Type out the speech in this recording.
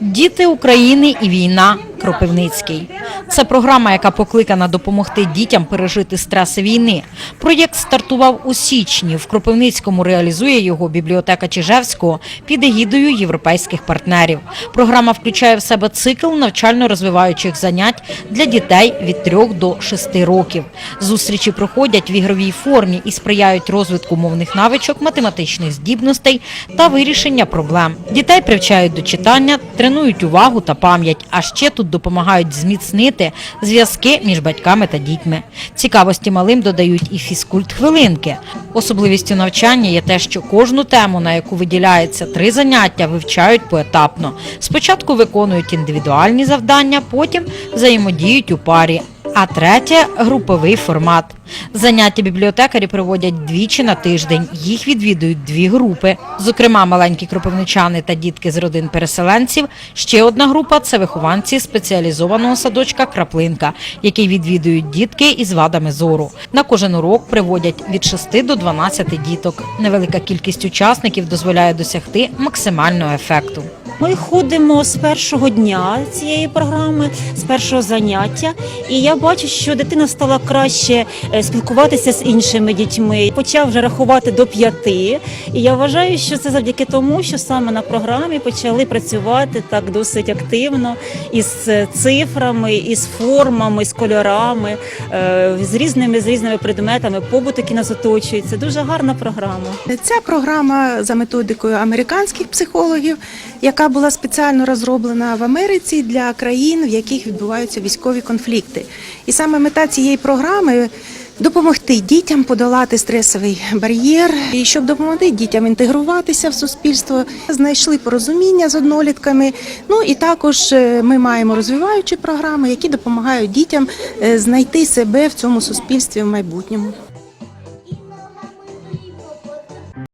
Діти України і війна. Кропивницький. Це програма, яка покликана допомогти дітям пережити стреси війни. Проєкт стартував у січні. В Кропивницькому реалізує його бібліотека Чижевського під егідою європейських партнерів. Програма включає в себе цикл навчально-розвиваючих занять для дітей від 3 до 6 років. Зустрічі проходять в ігровій формі і сприяють розвитку мовних навичок, математичних здібностей та вирішення проблем. Дітей привчають до читання, тренують увагу та пам'ять, а ще тут допомагають зміцнити зв'язки між батьками та дітьми. Цікавості малим додають і фізкульт-хвилинки. Особливістю навчання є те, що кожну тему, на яку виділяється три заняття, вивчають поетапно. Спочатку виконують індивідуальні завдання, потім взаємодіють у парі. А третє груповий формат. Заняття бібліотекарі проводять двічі на тиждень. Їх відвідують дві групи. Зокрема, маленькі кропивничани та дітки з родин переселенців. Ще одна група це вихованці спеціалізованого садочка Краплинка, який відвідують дітки із вадами зору. На кожен урок приводять від 6 до 12 діток. Невелика кількість учасників дозволяє досягти максимального ефекту. Ми ходимо з першого дня цієї програми, з першого заняття, і я бачу, що дитина стала краще е, спілкуватися з іншими дітьми. Почав вже рахувати до п'яти. І я вважаю, що це завдяки тому, що саме на програмі почали працювати так досить активно із е, цифрами, із формами, з кольорами, е, з різними з різними предметами, побут, який нас оточує. Це дуже гарна програма. Ця програма за методикою американських психологів, яка була спеціально розроблена в Америці для країн, в яких відбуваються військові конфлікти. І саме мета цієї програми. Допомогти дітям подолати стресовий бар'єр, і щоб допомогти дітям інтегруватися в суспільство, знайшли порозуміння з однолітками. Ну і також е, ми маємо розвиваючі програми, які допомагають дітям е, знайти себе в цьому суспільстві в майбутньому.